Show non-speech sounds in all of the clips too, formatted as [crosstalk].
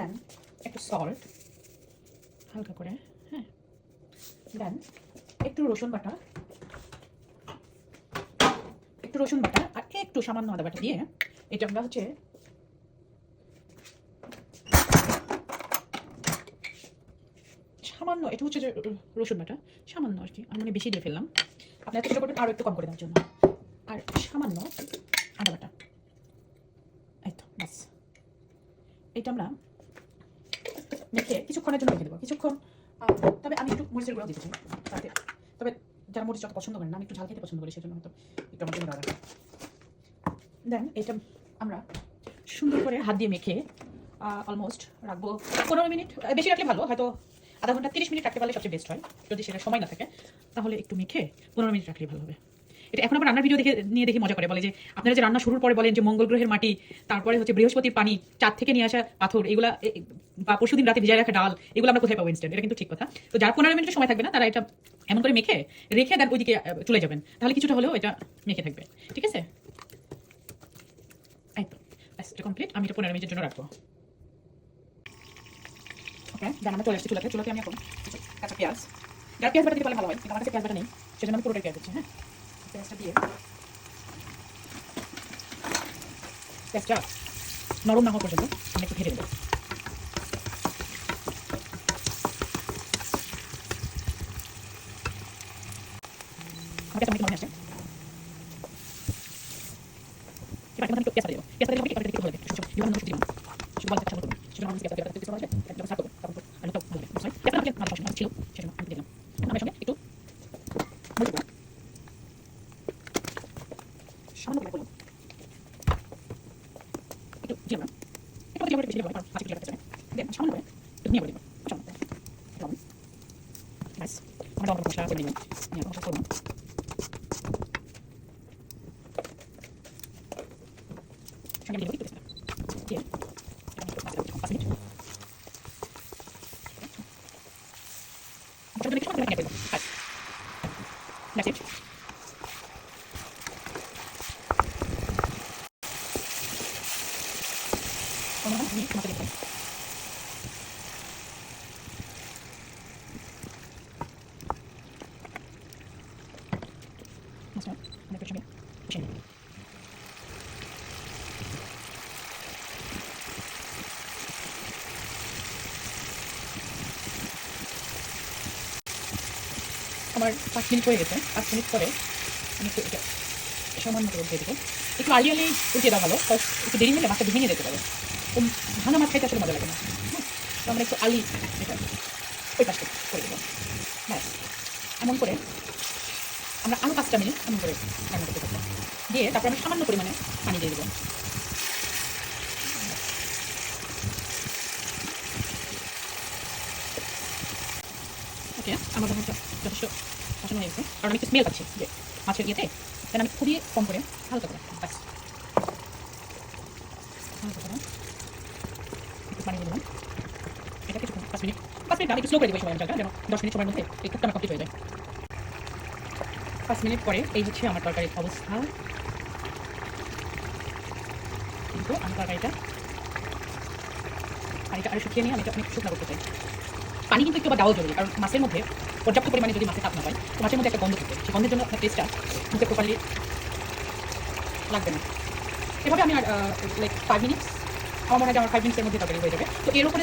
দেন একটু সল্ট হালকা করে হ্যাঁ। দেন একটু রসুন বাটা, একটু রসুন বাটা আর একটু সামান্য আদা বাটা দিয়ে এটা আমরা হচ্ছে সামান্য, এটা হচ্ছে যে রসুন বাটা, সামান্য আর কি, আমি মানে বেশি দিয়ে ফেললাম। আপনি এত ছোটো করবেন আরও একটু কম করে দেওয়ার জন্য। আর সামান্য আদা বাটা। এই তো, ব্যাস। এটা আমরা মেখে কিছুক্ষণের জন্য রেখে দেবো। কিছুক্ষণ তবে আমি একটু মরিচের গুঁড়ো দিতে চাই তাতে। তবে যারা মরিচ অত পছন্দ করেন না, আমি একটু ঝাল খেতে পছন্দ করি, সেজন্য হয়তো একটু আমার জন্য দেন, এটা আমরা সুন্দর করে হাত দিয়ে মেখে অলমোস্ট রাখব পনেরো মিনিট। বেশি রাখলে ভালো, হয়তো আধা ঘণ্টা, তিরিশ মিনিট রাখতে পারলে সবচেয়ে বেস্ট হয়। যদি সেটা সময় না থাকে, তাহলে একটু মেখে পনেরো মিনিট রাখলে ভালো হবে। এটা এখন আবার রান্নার ভিডিও দেখে নিয়ে দেখে মজা করে বলে যে, আপনারা যে রান্না শুরুর পরে বলেন যে মঙ্গল গ্রহের মাটি, তারপরে হচ্ছে বৃহস্পতির পানি, চাঁদ থেকে নিয়ে আসা পাথর, এগুলা বা পরশুদিন রাতে ভিজায় রাখা ডাল, এগুলো আমরা কোথায় পাবো ইনস্ট্যান্ট এটা কিন্তু ঠিক কথা। তো যার পনেরো মিনিটের সময় থাকবে না, তারা এটা এমন করে মেখে, রেখে দেন ওইদিকে চলে যাবেন। তাহলে কিছুটা হলেও এটা মেখে থাকবে। ঠিক আছে? কমপ্লিট আমি এটা পনেরো মিনিটের জন্য রাখব। ওকে, দেন চলে এসেছি চুলাতে। চুলাতে আমি এখন কাঁচা পেঁয়াজ। যার পেঁয়াজ বাটা দিতে পারলে ভালো হয়, কিন্তু আমার কাছে পেঁয়াজ বাটা নেই, সেজন্য আমি পুরোটাই পেঁয়াজ দিচ্ছি হ্যাঁ? পেঁয়াজটা দিয়ে পেঁয়াজটা নরম না হওয়া পর্যন্ত আমি একটু ভেজে মনে এখন আমি দেবো লাগে তারপর আমি তো ভালো লাগে বুঝলেন পেঁয়াজ আমাকে ভালো পছন্দ ছিল সেজন্য আমি দিলাম আমার সঙ্গে একটু মরিচ গুঁড়া সামান্য করে বলুন একটু জিরা একটু জিরা বেশি দিলে ভালো কারণ মাছ জিরা কাছে দেন সামান্য করে একটু নিয়ে বলে দিলাম সামান্য করে লবণ ব্যাস আমরা লবণ মশলা করে নিলাম নিয়ে মশলা করব সঙ্গে দিয়ে দেবো একটু তেজপাতা দিয়ে এটা আমি একটু পাঁচ মিনিট পাঁচ মিনিট আমি ছোটো একটু সময় ধরে নিয়ে ফেলব ব্যাস That's it. আমার পাঁচ মিনিট হয়ে গেছে। পাঁচ মিনিট পরে আমি একটু এটা সামান্য করে উঠিয়ে দেবো। একটু আর্লি আর্লি উঠিয়ে দেওয়া ভালো একটু দেরি হলে মাছটা ভেঙে যেতে পারে। ভাঙা মাছ খাইতে আসলে মজা লাগে না। তো আমরা একটু আলি ওই পাশটা করে দেবো। ব্যাস, এমন করে আমরা আরও পাঁচটা মিনিট এমন করে রান্না করতে থাকব। দিয়ে তারপর আমি সামান্য পরিমাণে পানি দিয়ে দেবো। ওকে, আমার মনে যথেষ্ট পছন্দ হয়ে গেছে, কারণ আমি একটু স্মেল পাচ্ছি যে মাছের ইয়েতে দেন আমি খুবই কম করে হালকা করে ব্যাস। হালকা করে একটু পানি দিয়ে এটা পাঁচ মিনিট পাঁচ মিনিট আমি একটু স্লো করে সময় যেন দশ মিনিট সময়ের মধ্যে এই কুকটা কমপ্লিট হয়ে যায়। পাঁচ মিনিট পরে এই হচ্ছে আমার তরকারির অবস্থা। কিন্তু আমি তরকারিটা পানিটা শুকিয়ে নিয়ে আমি এটা অনেক শুকনা করতে চাই। পানি কিন্তু একটু দেওয়া জরুরি, কারণ মাছের মধ্যে পর্যাপ্ত পরিমাণে যদি মাছে তাপ না পায় তো মাছের মধ্যে একটা গন্ধ থাকে। সেই গন্ধের জন্য আপনার টেস্টটা মুখে প্রপারলি লাগবে না। এভাবে আমি আর লাইক ফাইভ মিনিটস আমার মনে হয় আমার ফাইভ মিনিটসের মধ্যে হয়ে যাবে। তো এর উপরে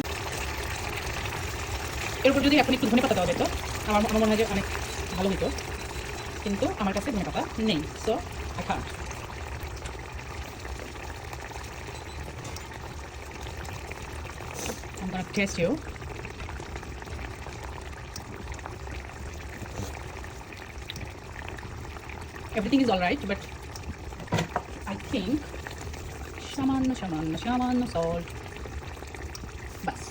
এর উপর যদি এখন একটু ধনে পাতা দেওয়া যেত আমার আমার মনে হয় যে অনেক ভালো হতো কিন্তু আমার কাছে ধনে পাতা নেই। সো আই খান I'm gonna taste you. Everything is alright, but সামান্য সামান্য সামান্য সল্ট বাস।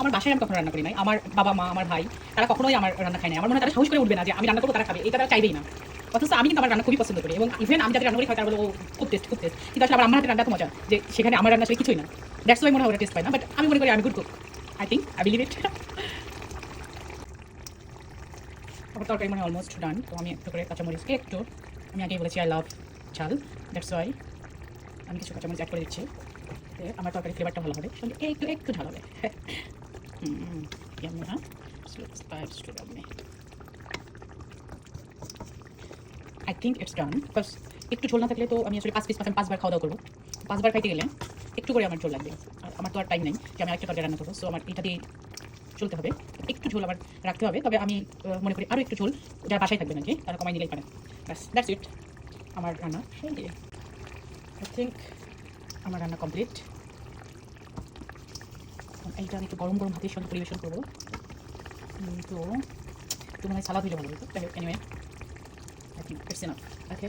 আমার বাসায় আমি কখনো রান্না করি নাই। আমার বাবা, মা, আমার ভাই, তারা কখনোই আমার রান্না খায় না আমার মনে হয় তারা সাহস করে উঠবে না যে আমি রান্না করব, তারা খাবে। এটা তারা চাইবেই না। অথচ আমি কিন্তু আমার রান্না খুবই পছন্দ করি এবং ইভেন আমি যাদের রান্না করি তারা বলো খুব টেস্ট খুব টেস্ট কিন্তু আসলে আমার হাতে রান্না তো মজা। যে সেখানে আমার রান্না আসলে কিছুই না। দ্যাটস ওয়াই মনে হয় টেস্ট পায় না। বাট আমি মনে করি আমি good cook I think I believe it আমার তরকারি মানে অলমোস্ট ডান তো আমি একটু করে কাঁচামরিচকে একটু, আমি আগেই বলেছি আই লাভ ঝাল দ্যাটস ওয়াই আমি কিছু কাঁচামরিচ অ্যাড করে দিচ্ছি। আমার তরকারি ফ্লেভারটা ভালো হবে। একটু একটু ঝাল হবে। [laughs] হুম থিঙ্ক ইটস ডান বিকজ একটু ঝোল না থাকলে তো আমি আসলে পাঁচ পিস পাঁচ পাঁচবার খাওয়া দাওয়া করব। পাঁচবার খাইতে গেলে একটু করে আমার ঝোল লাগবে। আর আমার তো আর টাইম নেই যে আমি একটা রান্না করব সো আমার এটা দিয়ে চলতে হবে। একটু ঝোল আবার রাখতে হবে, তবে আমি মনে করি আরও একটু ঝোল যারা বাসায় থাকবে নাকি, তারা কমাই নিলেই পারে। ব্যাস দ্যাটস ইট আমার রান্না রেডি আই থিঙ্ক আমার রান্না কমপ্লিট এইটা আমি একটু গরম গরম হাতের সঙ্গে পরিবেশন করব। তো তো মনে হয় সালাদ হইলে ভালো হতো। Anyway I think it's enough okay